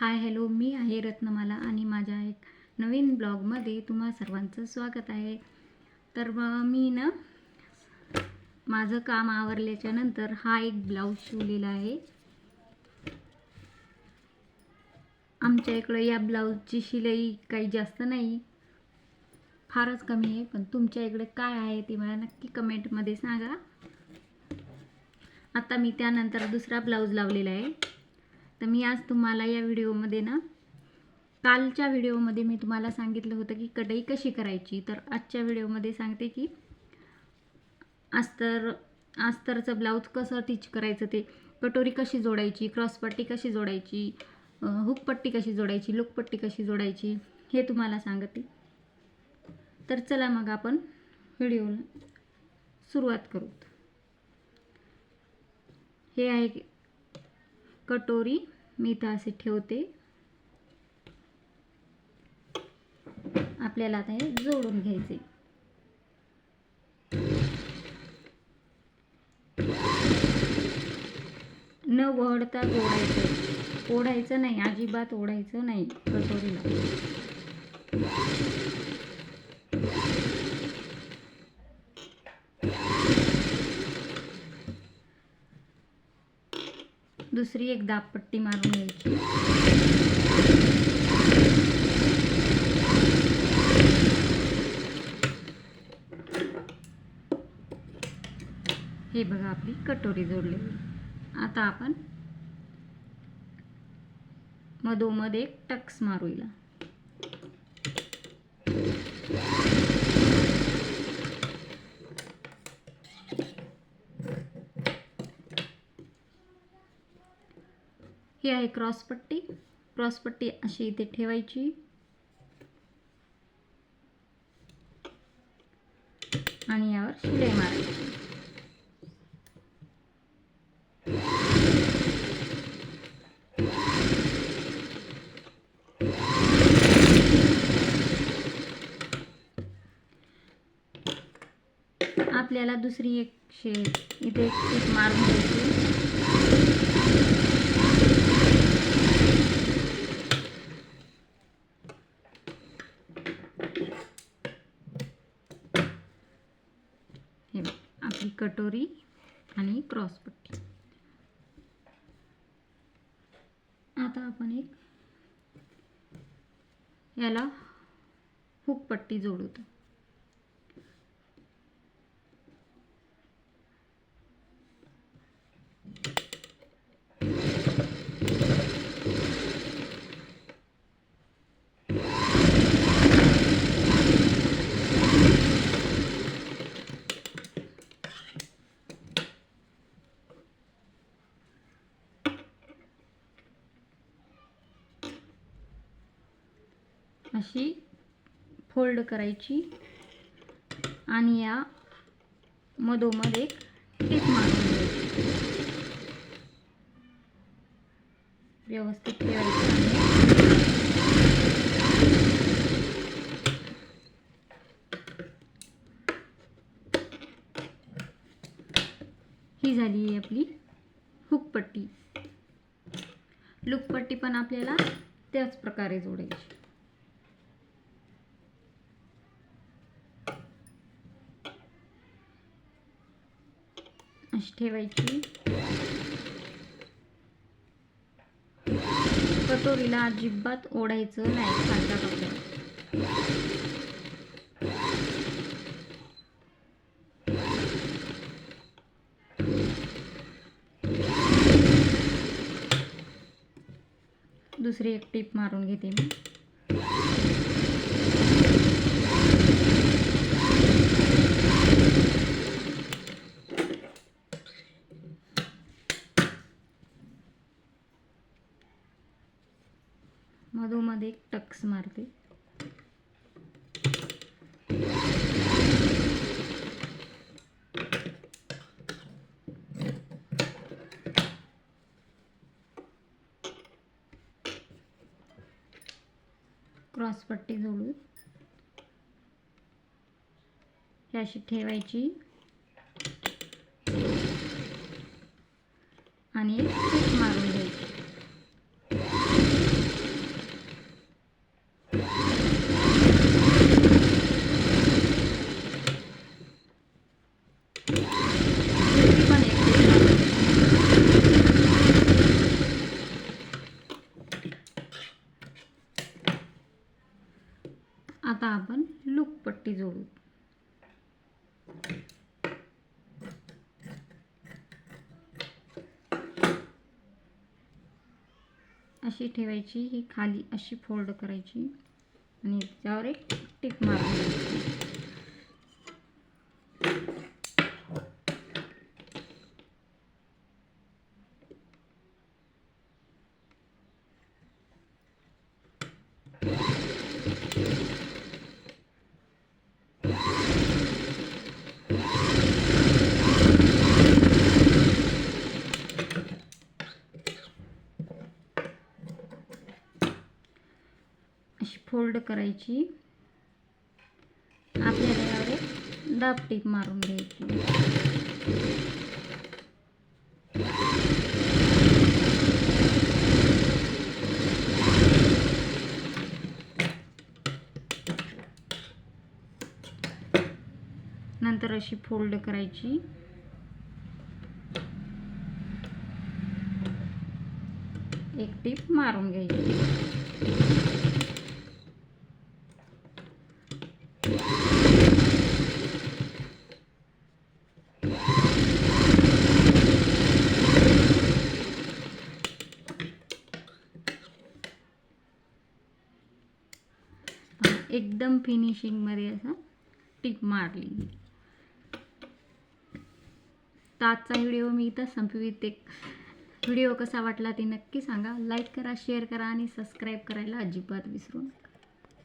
Hi hello मी आहे रत्नमाला आणि माझ्या एक नवीन ब्लॉगमध्ये तुम्हा सर्वांचं स्वागत आहे. तर मग मी ना माझं काम आवरल्याच्या नंतर हा एक ब्लाऊज शिवलेला आहे. आमच्या इकडं या ब्लाऊजची शिलाई काही जास्त नाही. फारच कमी आहे पण तुमच्या इकडे काय आहे ते मला नक्की कमेंटमध्ये सांगा. आता मी त्यानंतर दुसरा ब्लाऊज लावलेला आहे. तर मी आज तुम्हाला या व्हिडिओमध्ये ना कालच्या व्हिडिओमध्ये मी तुम्हाला सांगितलं होतं की कढई कशी करायची. तर आजच्या व्हिडिओमध्ये सांगते की अस्तर अस्तरचं ब्लाऊज कसं टीच करायचं ते. कटोरी कशी जोडायची क्रॉसपट्टी कशी जोडायची हुकपट्टी कशी जोडायची लुकपट्टी कशी जोडायची हे तुम्हाला सांगते. तर चला मग आपण व्हिडिओला सुरुवात करू. हे आहे कटोरी मी इथं असे ठेवते. आपल्याला आता हे जोडून घ्यायचे. न वळता ओढायचं. ओढायचं नाही अजिबात ओढायचं नाही कटोरीला. दुसरी एक दाबपट्टी मारून घ्यायची. हे बघा आपली कटोरी जोडलेली. आता आपण मधोमध एक टक्स मारूया ही आहे क्रॉसपट्टी क्रॉसपट्टी अशी इथे ठेवायची. आणि यावर शिलाई मारायची. आपल्याला दुसरी एक शे इथे एक टीप मारून घ्यायची हे बघ, कटोरी आणि क्रॉसपट्टी आता आपण एक याला हुकपट्टी जोडतो अशी फोल्ड करायची. आणि या मधोमध एक टीप मारून घ्यायची. व्यवस्थित ठेवायची ही झाली आहे आपली हुकपट्टी लुकपट्टी पण आपल्याला त्याच प्रकारे जोडायची. अशी ठेवायची. कटोरीला अजिबात ओढायचं नाही खालच्या कपड्यात दुसरी एक टीप मारून घेते मी. मधोमध एक टक्स मारते. क्रॉसपट्टी जोडून ही अशी ठेवायची आणि एक टीप मारून घ्यायची आता आपण लूक पट्टी जोडू. अशी ठेवायची ही खाली अशी फोल्ड करायची आणि त्यावर एक टिप मारायची. फोल्ड करायची. आपल्याला यावर एक दाब टीप मारून घ्यायची. नंतर अशी फोल्ड करायची. एक टीप मारून घ्यायची. एकदम फिनिशिंगमध्ये असं टिप मारली. तर आजचा व्हिडिओ मी इथं संपविते व्हिडिओ कसा वाटला ते नक्की सांगा. लाईक करा शेअर करा आणि सबस्क्राईब करायला अजिबात विसरू नका.